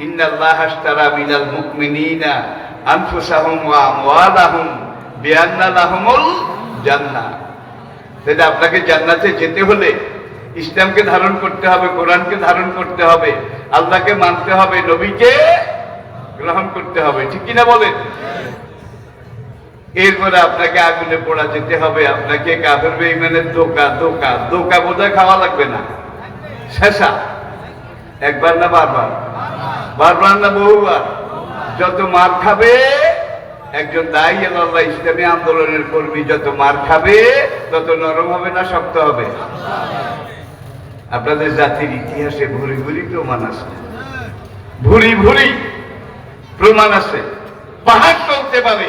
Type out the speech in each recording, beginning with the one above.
মিনাল ওয়া আপনাকে জান্নাতে যেতে হলে ইসলামকে ধারণ করতে হবে, কোরআনকে ধারণ করতে হবে, আল্লাহকে মানতে হবে, নবীকে গ্রহণ করতে হবে। ঠিক কিনা বলেন? এরপরে আপনাকে আগুনে পড়া যেতে হবে, আপনাকে কাফের বেঈমানের দোকা দোকা দোকা বোধহয় খাওয়া লাগবে না। শেষা। একবার না বারবার? বারবার না বহুবার যত মার খাবে, একজন দায়ী আল্লাহ ইসলামী আন্দোলনের কর্মী, যত মার খাবে, তত নরম হবে না শক্ত হবে। আপনাদের জাতির ইতিহাসে ভুরি ভুরি প্রমাণ আছে। ভুরি ভুরি প্রমাণ আছে। পাহাড় চলতে পারে,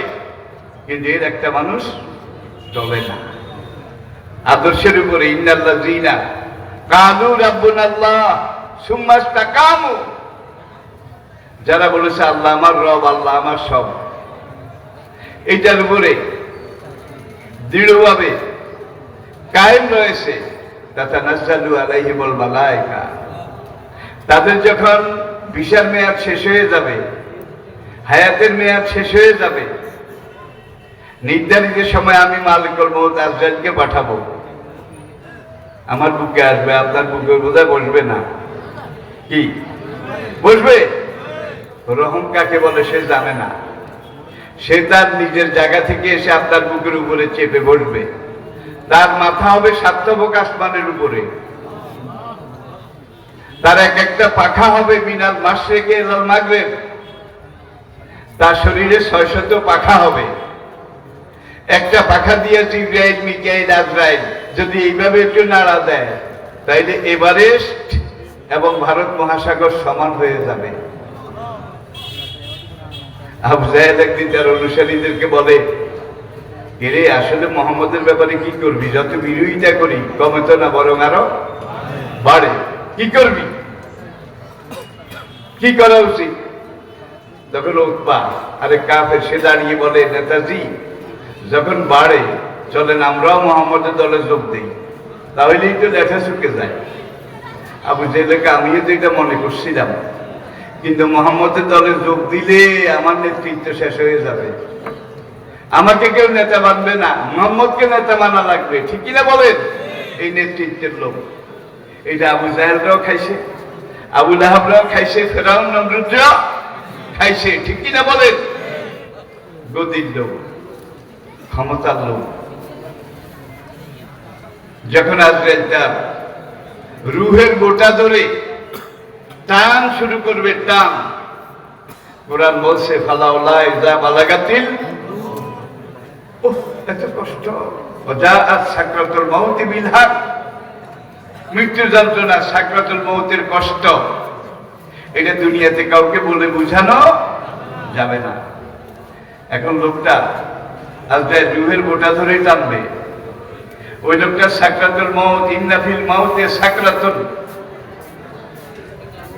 কিন্তু এর একটা মানুষ চলে না। আদর্শের উপরে ইন্নাল্লাহ জিনা কানু রাব্বুন আল্লাহ সুম্মাস্তা কামু যারা বলেছে, আল্লাহ আমার রব, আল্লাহ আমার সব। এইটার উপরে দৃঢ়ভাবে কায়েম রয়েছে তাতা নাসালু আলাইহি বল তাদের যখন ভিসার মেয়াদ শেষ হয়ে যাবে, হায়াতের মেয়াদ শেষ হয়ে যাবে, নির্ধারিত সময় আমি মালিকুল মহম্মদ আজরাইলকে পাঠাবো। আমার বুকে আসবে, আপনার বুকে বোধহয় বসবে না। কি? বসবে? রহম কাকে বলে সে জানে না। সে তার নিজের জায়গা থেকে এসে আপনার বুকের উপরে চেপে বসবে। তার মাথা হবে সার্থবক আসমানের উপরে। তার এক একটা পাখা হবে মিনাল মাসরেকে এলাল মাগরেব। তার শরীরে ছয়শত পাখা হবে। একটা পাখা দিয়ে জিব্রাইল, মিকাইল, আজরাইল যদি এইভাবে একটু নাড়া দেয়, তাইলে এভারেস্ট এবং ভারত মহাসাগর সমান হয়ে যাবে। আবু জাহেদ একদিন তার অনুসারীদেরকে বলে এরে আসলে মোহাম্মদের ব্যাপারে কি করবি? যত বিরোধিতা করি, কমে তো না বরং আরও বাড়ে। কি করবি? কি করা উচিত? তখন উৎপা আরে কাফের, সে দাঁড়িয়ে বলে, নেতাজি, যখন বাড়ে, চলেন আমরাও মোহাম্মদের দলে যোগ দিই। তাহলেই তো দেখা শুকে যায়। আবু জেলেকে আমিও তো এটা মনে করছিলাম। কিন্তু মোহাম্মদের দলে যোগ দিলে আমার নেতৃত্ব শেষ হয়ে যাবে। আমাকে কেউ নেতা মানবে না, মোহাম্মদকে নেতা মানা লাগবে, ঠিক কিনা বলেন? এই নেতৃত্বের লোক এটা আবু জাহেলরাও খাইছে, আবু লাহাবরাও খাইছে, ফেরাউন নমরুদ্রাও খাইছে, ঠিক কিনা বলেন? গদির লোক ক্ষমতার লোক যখন আসবেন তার রুহের গোটা ধরে টান শুরু করবে টান কোরআন বলছে ফালাউলা ইজা বালাগাতিল। এত কষ্ট। যা আজ সাকরাতুল মৌতি বিলহাক। মৃত্যু যন্ত্রণা, সাকরাতুল মৌতের কষ্ট। এটা দুনিয়াতে কাউকে বলে বুঝানো যাবে না। এখন লোকটা আজ রুহের গোটা ধরেই টানবে। ওই লোকটা সাকরাতুল মৌত ইন্নাফিল মাউতে সাকরাতুল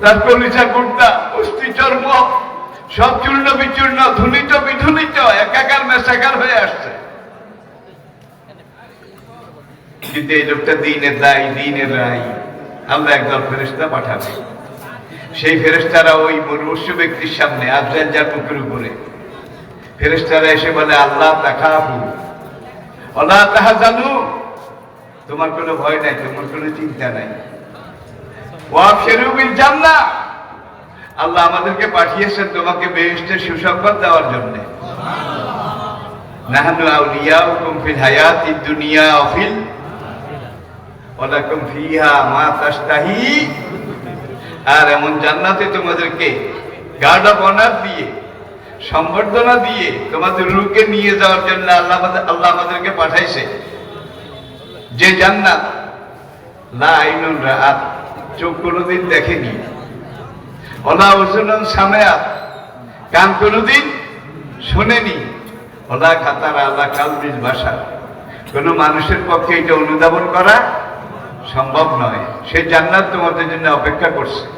তার অস্থি চর্ম, সব চূর্ণ বিচূর্ণ, ধুলিত বিধুলিত, একাকার মেশাকার হয়ে আসছে। কিন্তু এই লোকটা দায় একদল ফেরেস্তা সেই ফেরেস্তারা ওই মনুষ্য ব্যক্তির সামনে আজরাইল যার বুকের উপরে। ফেরেস্তারা এসে বলে, আল্লাহ তাকাবু। তাহা জানু তোমার কোনো ভয় নাই, তোমার কোনো চিন্তা নাই। ওয়াব শেরুবিল জান্না আল্লাহ আমাদেরকে পাঠিয়েছেন তোমাকে বেহেশতের সুসংবাদ দেওয়ার জন্য। নাহানু আউলিয়াউকুম ফিল হায়াতিদ দুনিয়া ওয়ালাকুম ফিহা মা তাশতাহি। আর এমন জান্নাতে তোমাদেরকে গার্ড অফ অনার দিয়ে সম্বর্ধনা দিয়ে তোমাদের রুকে নিয়ে যাওয়ার জন্য আল্লাহ আল্লাহ আমাদেরকে পাঠাইছে। যে জান্নাত লা আইনুন রাআত। চোখ কোনোদিন দেখেনি। অলা ওসুলন সামেয়া কান কোনোদিন শোনেনি। অলা খাতার আলা কালবিজ ভাষা। কোনো মানুষের পক্ষে এটা অনুধাবন করা সম্ভব নয়। সে জান্নাত তোমাদের জন্য অপেক্ষা করছে।